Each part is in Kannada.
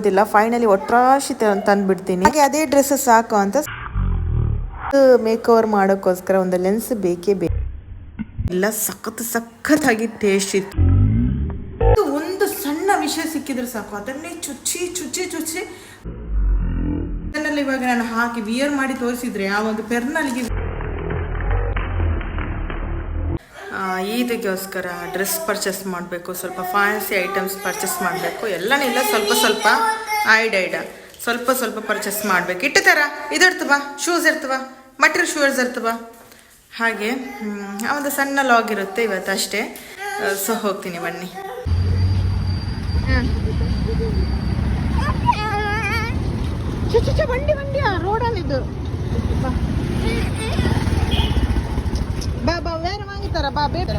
ಗೊತ್ತಿಲ್ಲ ಫೈನಲಿ ಒಟ್ರಾಶಿ ತಂದ್ಬಿಡ್ತೀನಿ. ಹಾಗೆ ಅದೇ ಡ್ರೆಸ್ ಸಾಕು ಅಂತ ಮೇಕ್ ಓವರ್ ಮಾಡೋಕ್ಕೋಸ್ಕರ ಒಂದು ಲೆನ್ಸ್ ಬೇಕೇ ಬೇಕು. ಎಲ್ಲ ಸಖತ್ ಸಖತ್ತಾಗಿ ಟೇಸ್ಟ್ ಇತ್ತು. ಒಂದು ಸಣ್ಣ ವಿಷಯ ಸಿಕ್ಕಿದ್ರೆ ಸಾಕು. ಅದನ್ನೇ ಚುಚ್ಚಿ ಚುಚ್ಚಿ ಚುಚ್ಚಿ. ಇವಾಗ ನಾನು ಹಾಕಿ ವಿಯರ್ ಮಾಡಿ ತೋರಿಸಿದ್ರೆ ಆ ಒಂದು ಪೆರ್ನಲ್ಲಿಗೆ ಈದಿಗೋಸ್ಕರ ಡ್ರೆಸ್ ಪರ್ಚೇಸ್ ಮಾಡಬೇಕು, ಸ್ವಲ್ಪ ಫ್ಯಾನ್ಸಿ ಐಟಮ್ಸ್ ಪರ್ಚೇಸ್ ಮಾಡಬೇಕು ಎಲ್ಲನಿಲ್ಲ ಸ್ವಲ್ಪ ಸ್ವಲ್ಪ ಐಡ್ ಐಡ, ಸ್ವಲ್ಪ ಸ್ವಲ್ಪ ಪರ್ಚೇಸ್ ಮಾಡಬೇಕು. ಇಟ್ಟು ಥರ ಇದು ಶೂಸ್ ಇರ್ತವ ಮಟೀರಿಯಲ್ ಶೂಸ್ ಇರ್ತವ ಹಾಗೆ ಒಂದು ಸಣ್ಣ ಲಾಗ್ ಇರುತ್ತೆ ಇವತ್ತು ಅಷ್ಟೇ. ಸೊ ಹೋಗ್ತೀನಿ ಬನ್ನಿ. ಬಂಡಿ ಬಂಡಿ ರೋಡಲ್ಲಿ ಇದು ಬಾ ಬಾ ಬೇರೆ ವಾಂಗಿತಾರ ಬೇಡ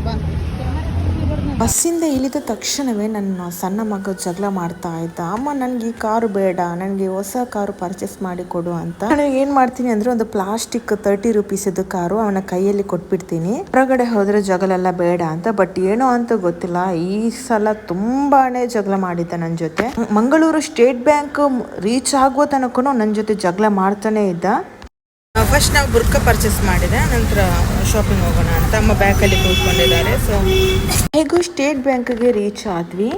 ಬಸ್ಸಿಂದ ಇಳಿದ ತಕ್ಷಣವೇ ನನ್ನ ಸಣ್ಣ ಮಗ ಜಗಳ ಮಾಡ್ತಾ ಇದ್ದ. ಅಮ್ಮ ನನಗೆ ಈ ಕಾರು ಬೇಡ ನನಗೆ ಹೊಸ ಕಾರು ಪರ್ಚೇಸ್ ಮಾಡಿ ಕೊಡು ಅಂತ. ನಾನು ಏನು ಮಾಡ್ತೀನಿ ಅಂದರೆ ಒಂದು ಪ್ಲಾಸ್ಟಿಕ್ ತರ್ಟಿ ರುಪೀಸದ ಕಾರು ಅವನ ಕೈಯಲ್ಲಿ ಕೊಟ್ಬಿಡ್ತೀನಿ. ಹೊರಗಡೆ ಹೋದರೆ ಜಗಳ ಎಲ್ಲ ಬೇಡ ಅಂತ ಬಟ್ ಏನೋ ಅಂತ ಗೊತ್ತಿಲ್ಲ. ಈ ಸಲ ತುಂಬಾನೇ ಜಗಳ ಮಾಡಿದ್ದ ನನ್ನ ಜೊತೆ. ಮಂಗಳೂರು ಸ್ಟೇಟ್ ಬ್ಯಾಂಕ್ ರೀಚ್ ಆಗುವ ತನಕನು ನನ್ನ ಜೊತೆ ಜಗಳ ಮಾಡ್ತಾನೆ ಇದ್ದ. ಫಸ್ಟ್ ನಾವು ಬುರ್ಕ ಪರ್ಚೇಸ್ ಮಾಡಿದೆ, ನಂತರ ಶಾಪಿಂಗ್ ಹೋಗೋಣ ಅಂತ. ಅಮ್ಮ ಬ್ಯಾಂಕಲ್ಲಿ ಕೂತ್ಕೊಂಡಿದ್ದಾರೆ ಸೊ ಹೇಗೂ ಸ್ಟೇಟ್ ಬ್ಯಾಂಕ್ಗೆ ರೀಚ್ ಆದ್ವಿ.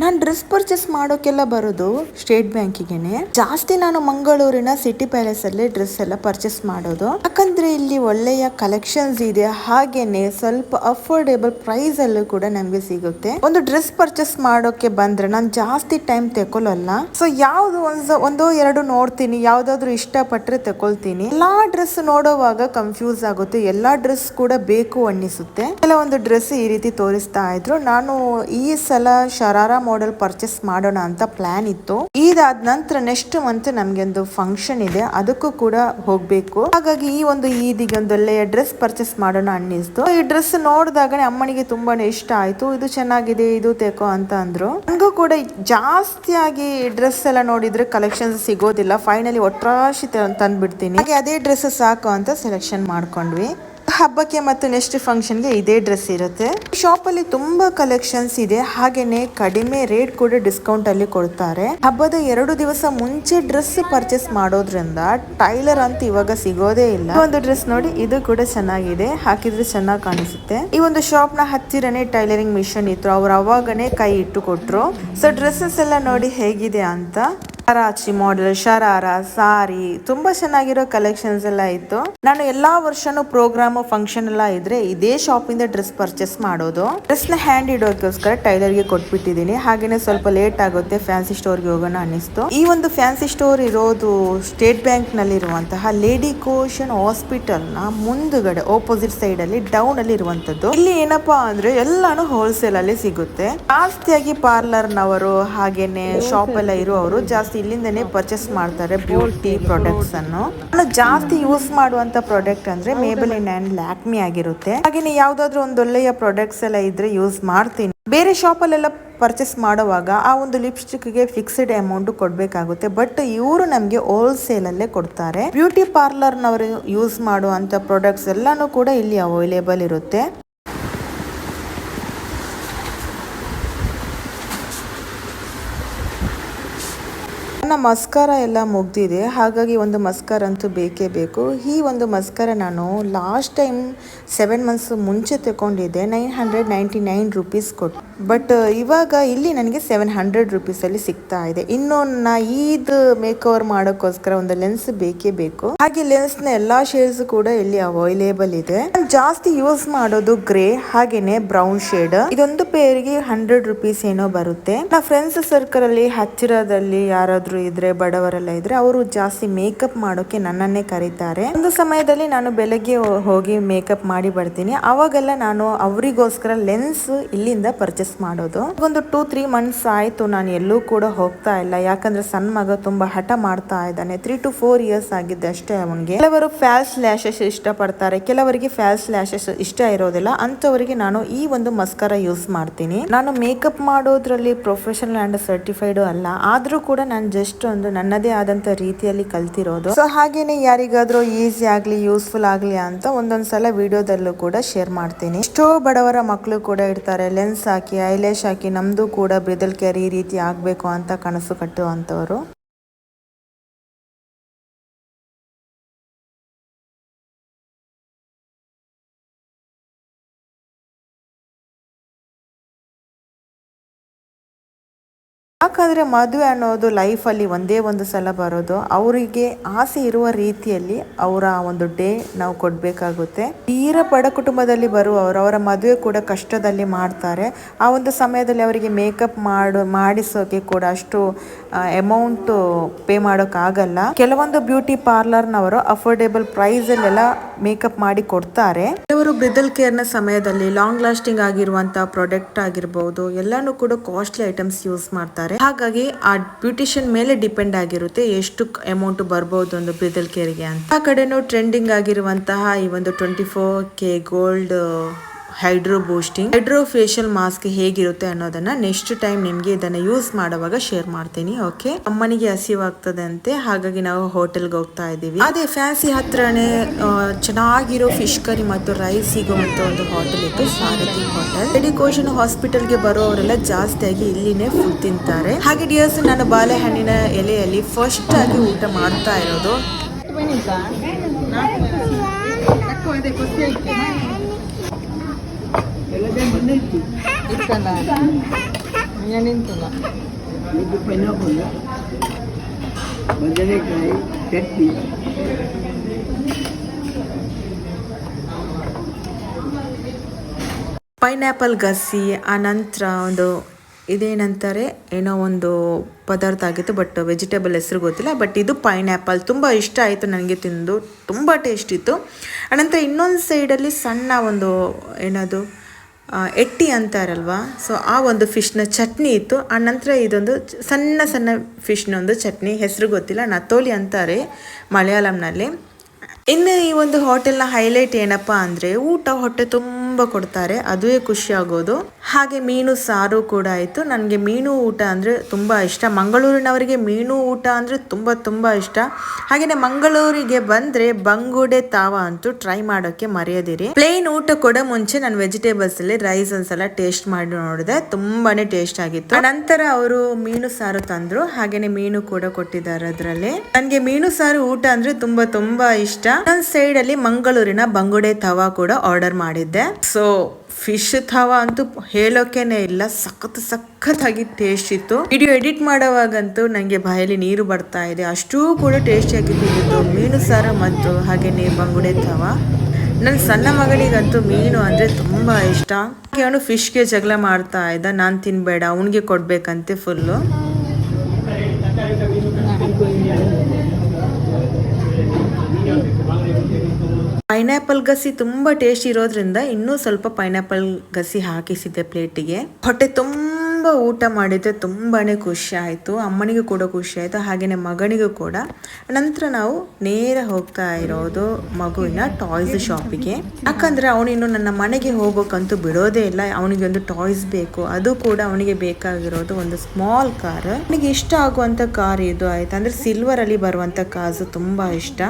ನಾನು ಡ್ರೆಸ್ ಪರ್ಚೇಸ್ ಮಾಡೋಕ್ಕೆಲ್ಲ ಬರೋದು ಸ್ಟೇಟ್ ಬ್ಯಾಂಕಿಗೆನೆ ಜಾಸ್ತಿ ನಾನು ಮಂಗಳೂರಿನ ಸಿಟಿ ಪ್ಯಾಲೇಸ್ ಅಲ್ಲಿ ಡ್ರೆಸ್ ಎಲ್ಲ ಪರ್ಚೇಸ್ ಮಾಡೋದು. ಯಾಕಂದ್ರೆ ಇಲ್ಲಿ ಒಳ್ಳೆಯ ಕಲೆಕ್ಷನ್ಸ್ ಇದೆ, ಹಾಗೇನೆ ಸ್ವಲ್ಪ ಅಫೋರ್ಡೇಬಲ್ ಪ್ರೈಸ್ ಅಲ್ಲೂ ಕೂಡ ನಮ್ಗೆ ಸಿಗುತ್ತೆ. ಒಂದು ಡ್ರೆಸ್ ಪರ್ಚೇಸ್ ಮಾಡೋಕೆ ಬಂದ್ರೆ ನಾನು ಜಾಸ್ತಿ ಟೈಮ್ ತಗೊಳ್ಳಲ್ಲ ಸೊ ಯಾವ್ದು ಒಂದು ಎರಡು ನೋಡ್ತೀನಿ, ಯಾವ್ದಾದ್ರು ಇಷ್ಟಪಟ್ರೆ ತಗೊಳ್ತೀನಿ ಎಲ್ಲಾ ಡ್ರೆಸ್ ನೋಡೋವಾಗ ಕನ್ಫ್ಯೂಸ್ ಆಗುತ್ತೆ, ಎಲ್ಲಾ ಡ್ರೆಸ್ ಕೂಡ ಬೇಕು ಅನ್ನಿಸುತ್ತೆ. ಕೆಲವೊಂದು ಡ್ರೆಸ್ ಈ ರೀತಿ ತೋರಿಸ್ತಾ ಇದ್ರು. ನಾನು ಈ ಸಲ ಶರಾರಾ ಮಾಡೆಲ್ ಪರ್ಚೇಸ್ ಮಾಡೋಣ ಅಂತ ಪ್ಲಾನ್ ಇತ್ತು. ಇದಾದ ನಂತರ ನೆಕ್ಸ್ಟ್ ಮಂತ್ ನಮ್ಗೆ ಒಂದು ಫಂಕ್ಷನ್ ಇದೆ. ಅದಕ್ಕೂ ಕೂಡ ಹೋಗ್ಬೇಕು. ಹಾಗಾಗಿ ಈ ಒಂದು ಈದಿಗೆ ಒಂದು ಒಳ್ಳೆಯ ಡ್ರೆಸ್ ಪರ್ಚೇಸ್ ಮಾಡೋಣ ಅನ್ನಿಸ್ತು. ಈ ಡ್ರೆಸ್ ನೋಡಿದಾಗನೇ ಅಮ್ಮನಿಗೆ ತುಂಬಾನೇ ಇಷ್ಟ ಆಯ್ತು. ಇದು ಚೆನ್ನಾಗಿದೆ, ಇದು ತೇಕೋ ಅಂತ ಅಂದ್ರು. ನನಗೂ ಕೂಡ ಜಾಸ್ತಿಯಾಗಿ ಡ್ರೆಸ್ ಎಲ್ಲ ನೋಡಿದ್ರೆ ಕಲೆಕ್ಷನ್ಸ್ ಸಿಗೋದಿಲ್ಲ. ಫೈನಲಿ ಒಟ್ರಾಶಿ ತಂದ್ಬಿಡ್ತೀನಿ. ಹಾಗೆ ಅದೇ ಡ್ರೆಸ್ ಸಾಕು ಅಂತ ಸೆಲೆಕ್ಷನ್ ಮಾಡ್ಕೊಂಡ್ವಿ. ಹಬ್ಬಕ್ಕೆ ಮತ್ತು ನೆಕ್ಸ್ಟ್ ಫಂಕ್ಷನ್ಗೆ ಇದೇ ಡ್ರೆಸ್ ಇರುತ್ತೆ. ಶಾಪ್ ಅಲ್ಲಿ ತುಂಬಾ ಕಲೆಕ್ಷನ್ಸ್ ಇದೆ. ಹಾಗೇನೆ ಕಡಿಮೆ ರೇಟ್ ಕೂಡ ಡಿಸ್ಕೌಂಟ್ ಅಲ್ಲಿ ಕೊಡ್ತಾರೆ. ಹಬ್ಬದ ಎರಡು ದಿವಸ ಮುಂಚೆ ಡ್ರೆಸ್ ಪರ್ಚೇಸ್ ಮಾಡೋದ್ರಿಂದ ಟೈಲರ್ ಅಂತ ಇವಾಗ ಸಿಗೋದೇ ಇಲ್ಲ. ಒಂದು ಡ್ರೆಸ್ ನೋಡಿ, ಇದು ಕೂಡ ಚೆನ್ನಾಗಿದೆ. ಹಾಕಿದ್ರೆ ಚೆನ್ನಾಗಿ ಕಾಣಿಸುತ್ತೆ. ಈ ಒಂದು ಶಾಪ್ನ ಹತ್ತಿರನೇ ಟೈಲರಿಂಗ್ ಮಿಷನ್ ಇತ್ತು. ಅವ್ರು ಅವಾಗನೇ ಕೈ ಇಟ್ಟು ಕೊಟ್ರು. ಸೊ ಡ್ರೆಸ್ಸಸ್ ಎಲ್ಲ ನೋಡಿ ಹೇಗಿದೆ ಅಂತ. ಕರಾಚಿ ಮಾಡೆಲ್ ಶರಾರ ಸಾರಿ ತುಂಬಾ ಚೆನ್ನಾಗಿರೋ ಕಲೆಕ್ಷನ್ಸ್ ಎಲ್ಲ ಇತ್ತು. ನಾನು ಎಲ್ಲಾ ವರ್ಷನೂ ಪ್ರೋಗ್ರಾಮ್ ಫಂಕ್ಷನ್ ಎಲ್ಲ ಇದ್ರೆ ಇದೇ ಶಾಪ್ ಇಂದ ಡ್ರೆಸ್ ಪರ್ಚೇಸ್ ಮಾಡೋದು. ಡ್ರೆಸ್ನ ಹ್ಯಾಂಡ್ ಇಡೋಕೋಸ್ಕರ ಟೈಲರ್ಗೆ ಕೊಟ್ಬಿಟ್ಟಿದ್ದೀನಿ. ಹಾಗೇನೆ ಸ್ವಲ್ಪ ಲೇಟ್ ಆಗುತ್ತೆ ಫ್ಯಾನ್ಸಿ ಸ್ಟೋರ್ಗೆ ಹೋಗೋಣ ಅನ್ನಿಸ್ತು. ಈ ಒಂದು ಫ್ಯಾನ್ಸಿ ಸ್ಟೋರ್ ಇರೋದು ಸ್ಟೇಟ್ ಬ್ಯಾಂಕ್ನಲ್ಲಿ ಇರುವಂತಹ ಲೇಡಿ ಕೋಶನ್ ಹಾಸ್ಪಿಟಲ್ನ ಮುಂದುಗಡೆ ಆಪೋಸಿಟ್ ಸೈಡ್ ಅಲ್ಲಿ ಡೌನ್ ಅಲ್ಲಿ ಇರುವಂತದ್ದು ಇಲ್ಲಿ ಏನಪ್ಪಾ ಅಂದ್ರೆ ಎಲ್ಲಾನು ಹೋಲ್ಸೇಲ್ ಅಲ್ಲಿ ಸಿಗುತ್ತೆ. ಜಾಸ್ತಿಯಾಗಿ ಪಾರ್ಲರ್ ನವರು, ಹಾಗೇನೆ ಶಾಪ್ ಎಲ್ಲ ಇರುವವರು ಜಾಸ್ತಿ ಇಲ್ಲಿಂದನೇ ಪರ್ಚೇಸ್ ಮಾಡ್ತಾರೆ ಬ್ಯೂಟಿ ಪ್ರಾಡಕ್ಟ್ಸ್ ಅನ್ನು. ನಾನು ಜಾಸ್ತಿ ಯೂಸ್ ಮಾಡುವಂತ ಪ್ರಾಡಕ್ಟ್ ಅಂದ್ರೆ ಮೇಬಲಿನ್ ಅಂಡ್ ಲ್ಯಾಕ್ಮಿ ಆಗಿರುತ್ತೆ. ಹಾಗೇನೆ ಯಾವ್ದಾದ್ರು ಒಂದು ಒಳ್ಳೆಯ ಪ್ರಾಡಕ್ಟ್ಸ್ ಎಲ್ಲ ಇದ್ರೆ ಯೂಸ್ ಮಾಡ್ತೀನಿ. ಬೇರೆ ಶಾಪ್ ಅಲ್ಲೆಲ್ಲ ಪರ್ಚೇಸ್ ಮಾಡುವಾಗ ಆ ಒಂದು ಲಿಪ್ಸ್ಟಿಕ್ಗೆ ಫಿಕ್ಸ್ಡ್ ಅಮೌಂಟ್ ಕೊಡ್ಬೇಕಾಗುತ್ತೆ. ಬಟ್ ಇವರು ನಮ್ಗೆ ಹೋಲ್ಸೇಲ್ ಅಲ್ಲೇ ಕೊಡ್ತಾರೆ. ಬ್ಯೂಟಿ ಪಾರ್ಲರ್ ನವರು ಯೂಸ್ ಮಾಡುವಂತ ಪ್ರಾಡಕ್ಟ್ಸ್ ಎಲ್ಲಾನು ಕೂಡ ಇಲ್ಲಿ ಅವೈಲೇಬಲ್ ಇರುತ್ತೆ. ನನ್ನ ಮಸ್ಕಾರ ಎಲ್ಲ ಮುಗ್ದಿದೆ, ಹಾಗಾಗಿ ಒಂದು ಮಸ್ಕಾರ ಅಂತೂ ಬೇಕೇ ಬೇಕು. ಈ ಒಂದು ಮಸ್ಕಾರ ನಾನು ಲಾಸ್ಟ್ ಟೈಮ್ ಸೆವೆನ್ ಮಂತ್ಸ್ ಮುಂಚೆ ತಗೊಂಡಿದ್ದೆ nine hundred ninety nine rupees ಕೊಟ್ಟು. ಬಟ್ ಇವಾಗ ಇಲ್ಲಿ ನನಗೆ ಸೆವೆನ್ ಹಂಡ್ರೆಡ್ ರುಪೀಸಲ್ಲಿ ಸಿಗ್ತಾ ಇದೆ. ಇನ್ನು ನಾ ಈದ್ ಮೇಕ್ ಓವರ್ ಮಾಡೋಕ್ಕೋಸ್ಕರ ಒಂದು ಲೆನ್ಸ್ ಬೇಕೇ ಬೇಕು. ಹಾಗೆ ಲೆನ್ಸ್ನ ಎಲ್ಲಾ ಶೇಡ್ಸ್ ಕೂಡ ಇಲ್ಲಿ ಅವೈಲೇಬಲ್ ಇದೆ. ಜಾಸ್ತಿ ಯೂಸ್ ಮಾಡೋದು ಗ್ರೇ ಹಾಗೇನೆ ಬ್ರೌನ್ ಶೇಡ್ ಇದೊಂದು ಪೇರಿಗೆ ಹಂಡ್ರೆಡ್ ರುಪೀಸ್ ಏನೋ ಬರುತ್ತೆ. ನಾ ಫ್ರೆಂಡ್ಸ್ ಸರ್ಕಲ್ ಅಲ್ಲಿ, ಹತ್ತಿರದಲ್ಲಿ ಯಾರಾದ್ರೂ ಇದ್ರೆ, ಬಡವರೆಲ್ಲ ಇದ್ರೆ, ಅವರು ಜಾಸ್ತಿ ಮೇಕಪ್ ಮಾಡೋಕೆ ನನ್ನನ್ನೇ ಕರೀತಾರೆ. ಒಂದು ಸಮಯದಲ್ಲಿ ನಾನು ಬೆಳಗ್ಗೆ ಹೋಗಿ ಮೇಕಪ್ ಮಾಡಿ ಬರ್ತೀನಿ. ಅವಾಗೆಲ್ಲ ನಾನು ಅವರಿಗೋಸ್ಕರ ಲೆನ್ಸ್ ಇಲ್ಲಿಂದ ಪರ್ಚೇಸ್ ಮಾಡೋದು. ಒಂದು ಟೂ ತ್ರೀ ಮಂತ್ಸ್ ಆಯ್ತು, ನಾನು ಎಲ್ಲೂ ಕೂಡ ಹೋಗ್ತಾ ಇಲ್ಲ. ಯಾಕಂದ್ರೆ ಸಣ್ಣ ಮಗ ತುಂಬಾ ಹಠ ಮಾಡ್ತಾ ಇದ್ದಾನೆ. ತ್ರೀ ಟು ಫೋರ್ ಇಯರ್ಸ್ ಆಗಿದ್ದೆ ಅಷ್ಟೇ ಅವನಿಗೆ. ಕೆಲವರು ಫ್ಯಾಲ್ಸ್ ಲ್ಯಾಶಸ್ ಇಷ್ಟಪಡ್ತಾರೆ. ಕೆಲವರಿಗೆ ಫ್ಯಾಲ್ಸ್ ಲ್ಯಾಶಸ್ ಇಷ್ಟ ಇರೋದಿಲ್ಲ. ಅಂತವರಿಗೆ ನಾನು ಈ ಒಂದು ಮಸ್ಕರ ಯೂಸ್ ಮಾಡ್ತೀನಿ. ನಾನು ಮೇಕಪ್ ಮಾಡೋದ್ರಲ್ಲಿ ಪ್ರೊಫೆಷನಲ್ ಅಂಡ್ ಸರ್ಟಿಫೈಡ್ ಅಲ್ಲ. ಆದ್ರೂ ಕೂಡ ನಾನು ಜಸ್ಟ್ ಒಂದು ನನ್ನದೇ ಆದಂತ ರೀತಿಯಲ್ಲಿ ಕಲ್ತಿರೋದು. ಸೊ ಹಾಗೇನೆ ಯಾರಿಗಾದ್ರೂ ಈಸಿ ಆಗ್ಲಿ ಯೂಸ್ಫುಲ್ ಆಗ್ಲಿ ಅಂತ ಒಂದೊಂದ್ಸಲ ವಿಡಿಯೋದಲ್ಲೂ ಕೂಡ ಶೇರ್ ಮಾಡ್ತೀನಿ. ಎಷ್ಟೋ ಬಡವರ ಮಕ್ಕಳು ಕೂಡ ಇರ್ತಾರೆ. ಲೆನ್ಸ್ ಹಾಕಿ ಹಾಕಿ ಐಲ್ಯಾಶ್ ಹಾಕಿ ನಮ್ಮದು ಕೂಡ ಬ್ರಿದಲ್ ಕೇರ್ ಈ ರೀತಿ ಆಗಬೇಕು ಅಂತ ಕನಸು ಕಟ್ಟುವಂಥವ್ರು. ಯಾಕಂದರೆ ಮದುವೆ ಅನ್ನೋದು ಲೈಫಲ್ಲಿ ಒಂದೇ ಒಂದು ಸಲ ಬರೋದು, ಅವರಿಗೆ ಆಸೆ ಇರುವ ರೀತಿಯಲ್ಲಿ ಅವರ ಒಂದು ಡೇ ನಾವು ಕೊಡಬೇಕಾಗುತ್ತೆ. ತೀರ ಬಡ ಕುಟುಂಬದಲ್ಲಿ ಬರುವವರು ಅವರ ಮದುವೆ ಕೂಡ ಕಷ್ಟದಲ್ಲಿ ಮಾಡ್ತಾರೆ. ಆ ಒಂದು ಸಮಯದಲ್ಲಿ ಅವರಿಗೆ ಮೇಕಪ್ ಮಾಡು, ಮಾಡಿಸೋಕೆ ಕೂಡ ಅಷ್ಟು ಅಮೌಂಟು ಪೇ ಮಾಡೋಕ್ಕಾಗಲ್ಲ. ಕೆಲವೊಂದು ಬ್ಯೂಟಿ ಪಾರ್ಲರ್ನವರು ಅಫೋರ್ಡೇಬಲ್ ಪ್ರೈಸಲ್ಲೆಲ್ಲ ಮೇಕಪ್ ಮಾಡಿ ಕೊಡ್ತಾರೆ. ಕೆಲವರು ಬ್ರಿದಲ್ ಕೇರ್ನ ಸಮಯದಲ್ಲಿ ಲಾಂಗ್ ಲಾಸ್ಟಿಂಗ್ ಆಗಿರುವಂತಹ ಪ್ರಾಡಕ್ಟ್ ಆಗಿರ್ಬೋದು, ಎಲ್ಲಾನು ಕೂಡ ಕಾಸ್ಟ್ಲಿ ಐಟಮ್ಸ್ ಯೂಸ್ ಮಾಡ್ತಾರೆ. ಹಾಗಾಗಿ ಆ ಬ್ಯೂಟಿಷಿಯನ್ ಮೇಲೆ ಡಿಪೆಂಡ್ ಆಗಿರುತ್ತೆ ಎಷ್ಟು ಅಮೌಂಟ್ ಬರ್ಬೋದು ಒಂದು ಬ್ರಿದಲ್ ಕೇರ್ಗೆ ಅಂತ. ಆ ಕಡೆನೂ ಟ್ರೆಂಡಿಂಗ್ ಆಗಿರುವಂತಹ ಈ ಒಂದು twenty four K gold hydro boosting hydro facial mask ಹೇಗಿರುತ್ತೆ ಅನ್ನೋದನ್ನ ನೆಕ್ಸ್ಟ್ ಟೈಮ್ ನಿಮ್ಗೆ ಇದನ್ನ ಯೂಸ್ ಮಾಡುವಾಗ ಶೇರ್ ಮಾಡ್ತೀನಿ ಓಕೆ ಅಮ್ಮನಿಗೆ ಹಸಿವಾಗ್ತದೆ ಅಂತೆ ಹಾಗಾಗಿ ನಾವು ಹೋಟೆಲ್ಗೆ ಹೋಗ್ತಾ ಇದೀವಿ ಅದೇ ಫ್ಯಾನ್ಸಿ ಹತ್ರನೇ ಚೆನ್ನಾಗಿರೋ ಫಿಶ್ ಕರಿ ಮತ್ತು ರೈಸ್ ಸಿಗುವಂತ ಒಂದು ಹೋಟೆಲ್ ಇತ್ತು, ಸಾರಥಿ ಹೋಟೆಲ್ ಮೆಡಿಕೋಷನ್ ಹಾಸ್ಪಿಟಲ್ಗೆ ಬರೋರೆಲ್ಲ ಜಾಸ್ತಿಯಾಗಿ ಇಲ್ಲಿನೇ ಫುಡ್ ತಿಂತಾರೆ. ಹಾಗೆ ಡಿಯರ್ಸ್ ನಾನು ಬಾಳೆಹಣ್ಣಿನ ಎಲೆಯಲ್ಲಿ ಫಸ್ಟ್ ಆಗಿ ಊಟ ಮಾಡ್ತಾ ಇರೋದು ಬನ್ನಿತಾ ಅಕ್ಕ ಅದೇ ಖುಷಿ ಆಯ್ತು ಇತ್ತಲ್ಲ ಈಗ ನಿಂತಲ್ಲ? ಇದು ಪೈನಾಪಲ್. ಬದನೆಕಾಯಿ ಚಟ್ನಿ. ಪೈನಾಪಲ್ ಗಸಿ ಆನಂತರ ನಂತರ ಒಂದು ಇದೇನಂತಾರೆ? ಏನೋ ಒಂದು ಪದಾರ್ಥ ಆಗಿತ್ತು ಬಟ್ ವೆಜಿಟೇಬಲ್ ಹೆಸರು ಗೊತ್ತಿಲ್ಲ. ಬಟ್ ಇದು ಪೈನಾಪಲ್. ತುಂಬ ಇಷ್ಟ ಆಯಿತು ನನಗೆ ತಿಂದು. ತುಂಬ ಟೇಸ್ಟ್ ಇತ್ತು. ಆನಂತರ ಇನ್ನೊಂದು ಸೈಡಲ್ಲಿ ಸಣ್ಣ ಒಂದು ಏನದು? ಎಟ್ಟಿ ಅಂತಾರಲ್ವಾ ಸೊ ಆ ಒಂದು ಫಿಶ್ನ ಚಟ್ನಿ ಇತ್ತು. ಆ ನಂತರ ಇದೊಂದು ಸಣ್ಣ ಸಣ್ಣ ಫಿಶ್ನ ಒಂದು ಚಟ್ನಿ. ಹೆಸರು ಗೊತ್ತಿಲ್ಲ. ನತೋಲಿ ಅಂತಾರೆ ಮಲಯಾಳಂನಲ್ಲಿ. ಇನ್ನು ಈ ಒಂದು ಹೋಟೆಲ್ನ ಹೈಲೈಟ್ ಏನಪ್ಪ ಅಂದರೆ ಊಟ ಹೊಟ್ಟೆ ತುಂಬ ಕೊಡ್ತಾರೆ, ಅದುವೇ ಖುಷಿ ಆಗೋದು. ಹಾಗೆ ಮೀನು ಸಾರು ಕೂಡ ಆಯಿತು. ನನಗೆ ಮೀನು ಊಟ ಅಂದರೆ ತುಂಬ ಇಷ್ಟ. ಮಂಗಳೂರಿನವರಿಗೆ ಮೀನು ಊಟ ಅಂದರೆ ತುಂಬ ತುಂಬ ಇಷ್ಟ. ಹಾಗೆಯೇ ಮಂಗಳೂರಿಗೆ ಬಂದರೆ ಬಂಗುಡೆ ತಾವ ಅಂತೂ ಟ್ರೈ ಮಾಡೋಕ್ಕೆ ಮರೆಯದಿರಿ. ಪ್ಲೇನ್ ಊಟ ಕೂಡ ಮುಂಚೆ ನಾನು ವೆಜಿಟೇಬಲ್ಸ್ ಅಲ್ಲಿ ರೈಸ್ ಒಂದ್ಸಲ ಟೇಸ್ಟ್ ಮಾಡಿ ನೋಡಿದೆ. ತುಂಬಾನೇ ಟೇಸ್ಟ್ ಆಗಿತ್ತು. ನಂತರ ಅವರು ಮೀನು ಸಾರು ತಂದ್ರು. ಹಾಗೇನೆ ಮೀನು ಕೂಡ ಕೊಟ್ಟಿದ್ದಾರೆ ಅದರಲ್ಲಿ. ನನಗೆ ಮೀನು ಸಾರು ಊಟ ಅಂದ್ರೆ ತುಂಬಾ ತುಂಬಾ ಇಷ್ಟ. ನನ್ನ ಸೈಡ್ ಅಲ್ಲಿ ಮಂಗಳೂರಿನ ಬಂಗುಡೆ ತವಾ ಕೂಡ ಆರ್ಡರ್ ಮಾಡಿದ್ದೆ. ಸೊ ಫಿಶ್ ತವಾ ಅಂತೂ ಹೇಳೋಕೇನೆ ಇಲ್ಲ. ಸಖತ್ ಸಖತ್ತಾಗಿ ಟೇಸ್ಟ್ ಇತ್ತು. ವಿಡಿಯೋ ಎಡಿಟ್ ಮಾಡೋವಾಗಂತೂ ನನಗೆ ಬಾಯಲ್ಲಿ ನೀರು ಬರ್ತಾ ಇದೆ. ಅಷ್ಟೂ ಕೂಡ ಟೇಸ್ಟಿಯಾಗಿ ತಿಂದಿತ್ತು. ಮೀನು ಸಾರ ಮತ್ತು ಹಾಗೆಯೇ ಬಂಗುಡೆ ತವಾ ನನ್ನ ಸಣ್ಣ ಮಗಳಿಗಂತೂ ಮೀನು ಅಂದರೆ ತುಂಬ ಇಷ್ಟ. ಅವನು ಫಿಶ್ಗೆ ಜಗಳ ಮಾಡ್ತಾ ಇದ್ದ. ನಾನು ತಿನ್ಬೇಡ, ಅವನಿಗೆ ಕೊಡ್ಬೇಕಂತೆ ಫುಲ್ಲು ಪೈನಾಪಲ್ ಗಸಿ ತುಂಬ ಟೇಸ್ಟ್ ಇರೋದ್ರಿಂದ ಇನ್ನೂ ಸ್ವಲ್ಪ ಪೈನಾಪಲ್ ಗಸಿ ಹಾಕಿಸಿದ್ದೆ ಪ್ಲೇಟಿಗೆ. ಹೊಟ್ಟೆ ತುಂಬ ತುಂಬ ಊಟ ಮಾಡಿದ್ದೆ ತುಂಬಾ ಖುಷಿ ಆಯಿತು. ಅಮ್ಮನಿಗೂ ಕೂಡ ಖುಷಿ ಆಯಿತು ಹಾಗೆಯೇ ಮಗನಿಗೂ ಕೂಡ. ನಂತರ ನಾವು ನೇರ ಹೋಗ್ತಾ ಇರೋದು ಮಗುವಿನ ಟಾಯ್ಸ್ ಶಾಪಿಗೆ. ಯಾಕಂದರೆ ಅವನಿನ್ನು ನನ್ನ ಮನೆಗೆ ಹೋಗೋಕ್ಕಂತೂ ಬಿಡೋದೇ ಇಲ್ಲ. ಅವನಿಗೆ ಒಂದು ಟಾಯ್ಸ್ ಬೇಕು. ಅದು ಕೂಡ ಅವನಿಗೆ ಬೇಕಾಗಿರೋದು ಒಂದು ಸ್ಮಾಲ್ ಕಾರ್. ಅವನಿಗೆ ಇಷ್ಟ ಆಗುವಂಥ ಕಾರ್ ಇದು ಆಯ್ತು. ಅಂದರೆ ಸಿಲ್ವರ್ ಅಲ್ಲಿ ಬರುವಂತ ಕಾರ್ ತುಂಬಾ ಇಷ್ಟ.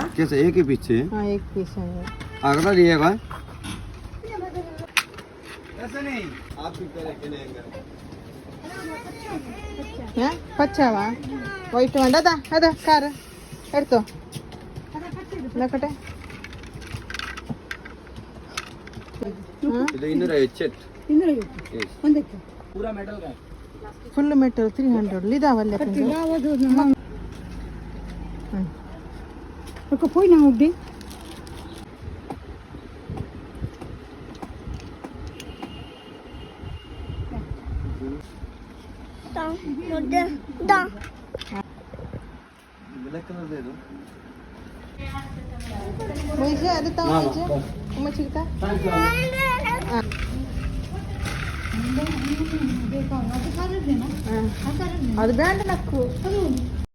ಹಾಂ ಪಚ್ಚಾವ? ವೈಟ್ ಒಂದು ಅದ ಅದ ಕಾರ್ ಎಡ್ತು ಕಟ್ಟೆ ಫುಲ್ ಮೆಟಲ್ ತ್ರೀ ಹಂಡ್ರೆಡ್ ಇದಾವಲ್ಲ ಹ್ಞೂ ಪೋಯ್ ನಾವು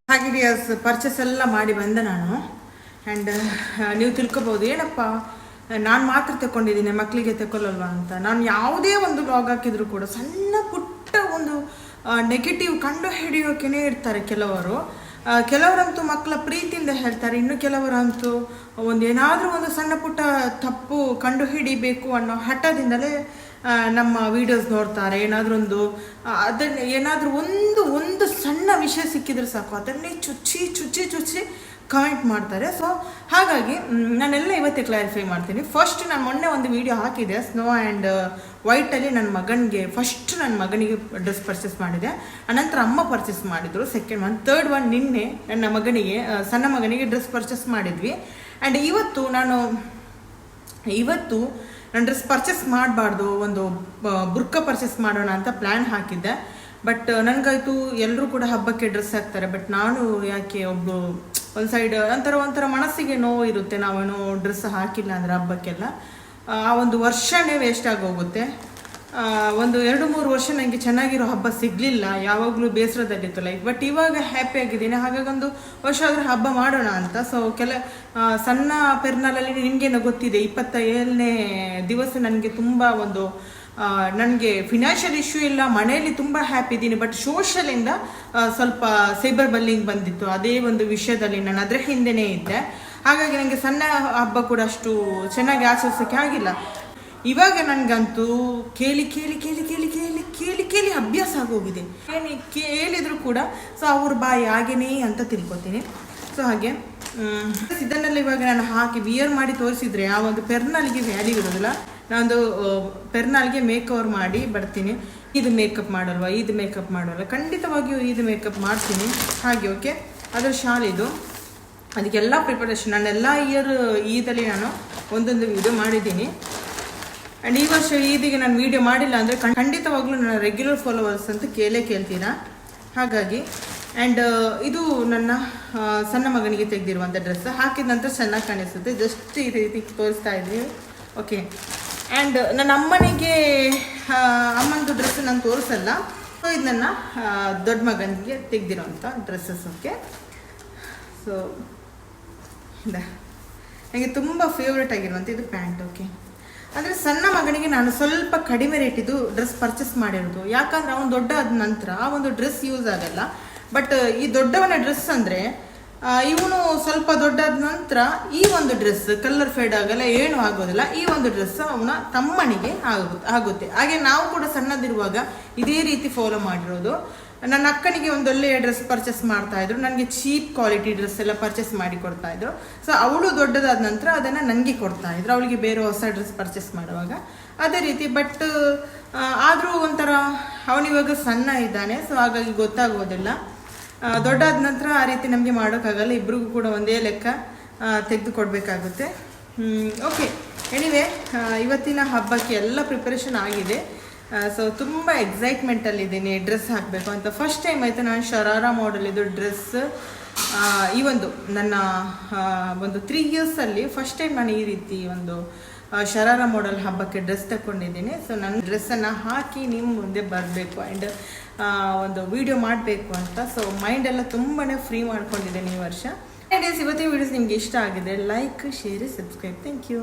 ಹಾಗೆ ಪರ್ಚೇಸ್ ಎಲ್ಲ ಮಾಡಿ ಬಂದೆ ನಾನು. ಆ್ಯಂಡ್ ನೀವು ತಿಳ್ಕೊಬೋದು. ಏನಪ್ಪ, ನಾನು ಮಾತ್ರ ತಕೊಂಡಿದ್ದೀನಿ ಮಕ್ಕಳಿಗೆ ತಗೊಳ್ಳಲ್ವಾ ಅಂತ. ನಾನು ಯಾವುದೇ ಒಂದು ಲಾಗ್ ಹಾಕಿದ್ರು ಕೂಡ ಸಣ್ಣ ಪುಟ್ಟ ಒಂದು ನೆಗೆಟಿವ್ ಕಂಡು ಹಿಡಿಯೋಕೆನೇ ಇರ್ತಾರೆ ಕೆಲವರು. ಕೆಲವರಂತೂ ಮಕ್ಕಳ ಪ್ರೀತಿಯಿಂದ ಹೇಳ್ತಾರೆ, ಇನ್ನು ಕೆಲವರಂತೂ ಒಂದು ಏನಾದರೂ ಒಂದು ಸಣ್ಣ ಪುಟ್ಟ ತಪ್ಪು ಕಂಡು ಹಿಡಿಬೇಕು ಅನ್ನೋ ಹಠದಿಂದಲೇ ನಮ್ಮ ವಿಡಿಯೋಸ್ ನೋಡ್ತಾರೆ ಏನಾದರೂ ಒಂದು ಅದನ್ನು ಏನಾದರೂ ಒಂದು ಒಂದು ಸಣ್ಣ ವಿಷಯ ಸಿಕ್ಕಿದ್ರೆ ಸಾಕು. ಅದನ್ನೇ ಚುಚ್ಚಿ ಚುಚ್ಚಿ ಚುಚ್ಚಿ ಕಮೆಂಟ್ ಮಾಡ್ತಾರೆ. ಸೊ ಹಾಗಾಗಿ ನಾನೆಲ್ಲ ಇವತ್ತೇ ಕ್ಲಾರಿಫೈ ಮಾಡ್ತೀನಿ. ಫಸ್ಟ್ ನಾನು ಮೊನ್ನೆ ಒಂದು ವಿಡಿಯೋ ಹಾಕಿದೆ ಸ್ನೋ ಆ್ಯಂಡ್ ವೈಟಲ್ಲಿ ನನ್ನ ಮಗನಿಗೆ ಫಸ್ಟ್ ನನ್ನ ಮಗನಿಗೆ ಡ್ರೆಸ್ ಪರ್ಚೇಸ್ ಮಾಡಿದೆ. ಅನಂತರ ಅಮ್ಮ ಪರ್ಚೇಸ್ ಮಾಡಿದ್ರು. ಸೆಕೆಂಡ್ ಒನ್ ತರ್ಡ್ ಒನ್ ನಿನ್ನೆ ನನ್ನ ಮಗನಿಗೆ ಸಣ್ಣ ಮಗನಿಗೆ ಡ್ರೆಸ್ ಪರ್ಚೇಸ್ ಮಾಡಿದ್ವಿ. ಆ್ಯಂಡ್ ಇವತ್ತು ನಾನು, ಇವತ್ತು ನಾನು ಡ್ರೆಸ್ ಪರ್ಚೇಸ್ ಮಾಡಬಾರ್ದು, ಒಂದು ಬುರ್ಕ ಪರ್ಚೇಸ್ ಮಾಡೋಣ ಅಂತ ಪ್ಲ್ಯಾನ್ ಹಾಕಿದ್ದೆ. ಬಟ್ ನನಗಾಯ್ತು ಎಲ್ಲರೂ ಕೂಡ ಹಬ್ಬಕ್ಕೆ ಡ್ರೆಸ್ ಹಾಕ್ತಾರೆ. ಬಟ್ ನಾನು ಯಾಕೆ ಒಬ್ಬಳು ಒಂದು ಸೈಡ್ ಒಂಥರ ಒಂಥರ ಮನಸ್ಸಿಗೆ ನೋವು ಇರುತ್ತೆ. ನಾವೇನು ಡ್ರೆಸ್ ಹಾಕಿಲ್ಲ ಅಂದರೆ ಹಬ್ಬಕ್ಕೆಲ್ಲ. ಆ ಒಂದು ವರ್ಷನೇ ವೇಸ್ಟ್ ಆಗೋಗುತ್ತೆ. ಒಂದು ಎರಡು ಮೂರು ವರ್ಷ ನನಗೆ ಚೆನ್ನಾಗಿರೋ ಹಬ್ಬ ಸಿಗಲಿಲ್ಲ, ಯಾವಾಗಲೂ ಬೇಸರದಲ್ಲಿತ್ತು ಲೈಫ್ ಬಟ್ ಇವಾಗ ಹ್ಯಾಪಿ ಆಗಿದ್ದೀನಿ. ಹಾಗಾಗಿ ಒಂದು ವರ್ಷ ಆದರೆ ಹಬ್ಬ ಮಾಡೋಣ ಅಂತ. ಸೊ ಕೆಲ ಸಣ್ಣ ಪೆರ್ನಲಲ್ಲಿ ನಿಮಗೇನೋ ಗೊತ್ತಿದೆ ಇಪ್ಪತ್ತ ಏಳನೇ ದಿವಸ ನನಗೆ ತುಂಬ ಒಂದು ನನಗೆ ಫಿನಾನ್ಷಿಯಲ್ ಇಶ್ಯೂ ಇಲ್ಲ, ಮನೆಯಲ್ಲಿ ತುಂಬ ಹ್ಯಾಪಿ ಇದ್ದೀನಿ. ಬಟ್ ಸೋಷಲಿಂದ ಸ್ವಲ್ಪ ಸೈಬರ್ ಬಲ್ಲಿಂಗ್ ಬಂದಿತ್ತು. ಅದೇ ಒಂದು ವಿಷಯದಲ್ಲಿ ನಾನು ಅದರ ಹಿಂದೆನೇ ಇದ್ದೆ. ಹಾಗಾಗಿ ನನಗೆ ಸಣ್ಣ ಹಬ್ಬ ಕೂಡ ಅಷ್ಟು ಚೆನ್ನಾಗಿ ಆಚರಿಸೋಕ್ಕೆ ಆಗಿಲ್ಲ. ಇವಾಗ ನನಗಂತೂ ಕೇಳಿ ಕೇಳಿ ಕೇಳಿ ಕೇಳಿ ಕೇಳಿ ಕೇಳಿ ಕೇಳಿ ಅಭ್ಯಾಸ ಆಗೋಗಿದೆ. ಏನು ಕೇಳಿದ್ರು ಕೂಡ, ಸೊ, ಅವ್ರ ಬಾಯಿ ಹಾಗೇನೇ ಅಂತ ತಿಳ್ಕೊತೀನಿ. ಸೊ, ಹಾಗೆ ಇದನ್ನೆಲ್ಲ ಇವಾಗ ನಾನು ಹಾಕಿ ವಿಯರ್ ಮಾಡಿ ತೋರಿಸಿದ್ರೆ ಆ ಒಂದು ಪೆರ್ನಾಲ್ಗೆ ವ್ಯಾಲ್ಯೂ ಇರೋದಿಲ್ಲ ನಾನೊಂದು ಪೆರ್ನಾಲ್ಗೆ ಮೇಕ್ ಓವರ್ ಮಾಡಿ ಬರ್ತೀನಿ. ಇದು ಮೇಕಪ್ ಮಾಡಲ್ವ, ಇದು ಮೇಕಪ್ ಮಾಡಲ್ವ, ಖಂಡಿತವಾಗಿಯೂ ಇದು ಮೇಕಪ್ ಮಾಡ್ತೀನಿ. ಹಾಗೆ, ಓಕೆ? ಅದರ ಶಾಲ್ ಇದು. ಅದಕ್ಕೆಲ್ಲ ಪ್ರಿಪರೇಷನ್ ನಾನೆಲ್ಲ ಇಯರ್ ಈದಲ್ಲಿ ನಾನು ಒಂದೊಂದು ಇದು ಮಾಡಿದ್ದೀನಿ. ಆ್ಯಂಡ್ ಈ ವರ್ಷ ಈದಿಗೆ ನಾನು ವೀಡಿಯೋ ಮಾಡಿಲ್ಲ ಅಂದರೆ ಖಂಡಿತವಾಗ್ಲೂ ನನ್ನ ರೆಗ್ಯುಲರ್ ಫಾಲೋವರ್ಸ್ ಅಂತ ಕೇಳೇ ಕೇಳ್ತೀರಾ? ಹಾಗಾಗಿ ಆ್ಯಂಡ್ ಇದು ನನ್ನ ಸಣ್ಣ ಮಗನಿಗೆ ತೆಗೆದಿರುವಂಥ ಡ್ರೆಸ್ ಹಾಕಿದ ನಂತರ ಚೆನ್ನಾಗಿ ಕಾಣಿಸುತ್ತೆ. ಜಸ್ಟ್ ಈ ರೀತಿ ತೋರಿಸ್ತಾ ಇದ್ದೀವಿ. ಓಕೆ ಆ್ಯಂಡ್ ನನ್ನ ಅಮ್ಮನಿಗೆ ಅಮ್ಮನದು ಡ್ರೆಸ್ ನಾನು ತೋರಿಸಲ್ಲ. ಸೊ ಇದು ನನ್ನ ದೊಡ್ಡ ಮಗನಿಗೆ ತೆಗೆದಿರುವಂಥ ಡ್ರೆಸ್ಸಸ್ ಓಕೆ ಸೊ ನನಗೆ ತುಂಬ ಫೇವ್ರೇಟ್ ಆಗಿರುವಂಥ ಇದು ಪ್ಯಾಂಟ್ ಓಕೆ ಅಂದರೆ ಸಣ್ಣ ಮಗನಿಗೆ ನಾನು ಸ್ವಲ್ಪ ಕಡಿಮೆ ರೇಟಿದು ಡ್ರೆಸ್ ಪರ್ಚೇಸ್ ಮಾಡಿರೋದು. ಯಾಕಂದ್ರೆ ಅವನು ದೊಡ್ಡ ಆದ ನಂತರ ಆ ಒಂದು ಡ್ರೆಸ್ ಯೂಸ್ ಆಗಲ್ಲ. ಬಟ್ ಈ ದೊಡ್ಡವನ ಡ್ರೆಸ್ ಅಂದರೆ ಇವನು ಸ್ವಲ್ಪ ದೊಡ್ಡಾದ ನಂತರ ಈ ಒಂದು ಡ್ರೆಸ್ ಕಲರ್ ಫೇಡ್ ಆಗಲ್ಲ, ಏನು ಆಗೋದಿಲ್ಲ. ಈ ಒಂದು ಡ್ರೆಸ್ ಅವನ ತಮ್ಮನಿಗೆ ಆಗುತ್ತೆ ಆಗುತ್ತೆ. ಹಾಗೆ ನಾವು ಕೂಡ ಸಣ್ಣದಿರುವಾಗ ಇದೇ ರೀತಿ ಫಾಲೋ ಮಾಡಿರೋದು. ನನ್ನ ಅಕ್ಕನಿಗೆ ಒಂದು ಒಳ್ಳೆಯ ಡ್ರೆಸ್ ಪರ್ಚೇಸ್ ಮಾಡ್ತಾ ಇದ್ರು. ನನಗೆ ಚೀಪ್ ಕ್ವಾಲಿಟಿ ಡ್ರೆಸ್ ಎಲ್ಲ ಪರ್ಚೇಸ್ ಮಾಡಿ ಕೊಡ್ತಾ ಇದ್ರು. ಸೊ ಅವಳು ದೊಡ್ಡದಾದ ನಂತರ ಅದನ್ನು ನನಗೆ ಕೊಡ್ತಾ ಇದ್ರು. ಅವಳಿಗೆ ಬೇರೆ ಹೊಸ ಡ್ರೆಸ್ ಪರ್ಚೇಸ್ ಮಾಡುವಾಗ. ಅದೇ ರೀತಿ ಬಟ್ ಆದರೂ ಒಂಥರ ಅವನಿವಾಗ ಸಣ್ಣ ಇದ್ದಾನೆ. ಸೊ ಹಾಗಾಗಿ ಗೊತ್ತಾಗೋದಿಲ್ಲ. ದೊಡ್ಡಾದ ನಂತರ ಆ ರೀತಿ ನಮಗೆ ಮಾಡೋಕ್ಕಾಗಲ್ಲ. ಇಬ್ರಿಗೂ ಕೂಡ ಒಂದೇ ಲೆಕ್ಕ ತೆಗೆದುಕೊಡ್ಬೇಕಾಗುತ್ತೆ. ಓಕೆ ಎನಿವೆ ಇವತ್ತಿನ ಹಬ್ಬಕ್ಕೆ ಎಲ್ಲ ಪ್ರಿಪರೇಷನ್ ಆಗಿದೆ. ಸೊ ತುಂಬ ಎಕ್ಸೈಟ್ಮೆಂಟಲ್ಲಿದ್ದೀನಿ ಡ್ರೆಸ್ ಹಾಕಬೇಕು ಅಂತ. ಫಸ್ಟ್ ಟೈಮ್ ಆಯಿತು ನಾನು ಶರಾರ ಮಾಡೆಲ್ ಇದು ಡ್ರೆಸ್ ಈ ಒಂದು ನನ್ನ ಒಂದು ತ್ರೀ ಇಯರ್ಸಲ್ಲಿ ಫಸ್ಟ್ ಟೈಮ್ ನಾನು ಈ ರೀತಿ ಒಂದು ಶರಾರ ಮಾಡಲ್ ಹಬ್ಬಕ್ಕೆ ಡ್ರೆಸ್ ತಗೊಂಡಿದ್ದೀನಿ ಸೊ ನನ್ನ ಡ್ರೆಸ್ಸನ್ನು ಹಾಕಿ ನಿಮ್ಮ ಮುಂದೆ ಬರಬೇಕು ಆ್ಯಂಡ್ ಒಂದು ವಿಡಿಯೋ ಮಾಡಬೇಕು ಅಂತ. ಸೊ ಮೈಂಡೆಲ್ಲ ತುಂಬಾ ಫ್ರೀ ಮಾಡ್ಕೊಂಡಿದ್ದೀನಿ ಈ ವರ್ಷ. ಡೇಸ್ ಇವತ್ತಿನ ವೀಡಿಯೋಸ್ ನಿಮಗೆ ಇಷ್ಟ ಆಗಿದೆ like share subscribe thank you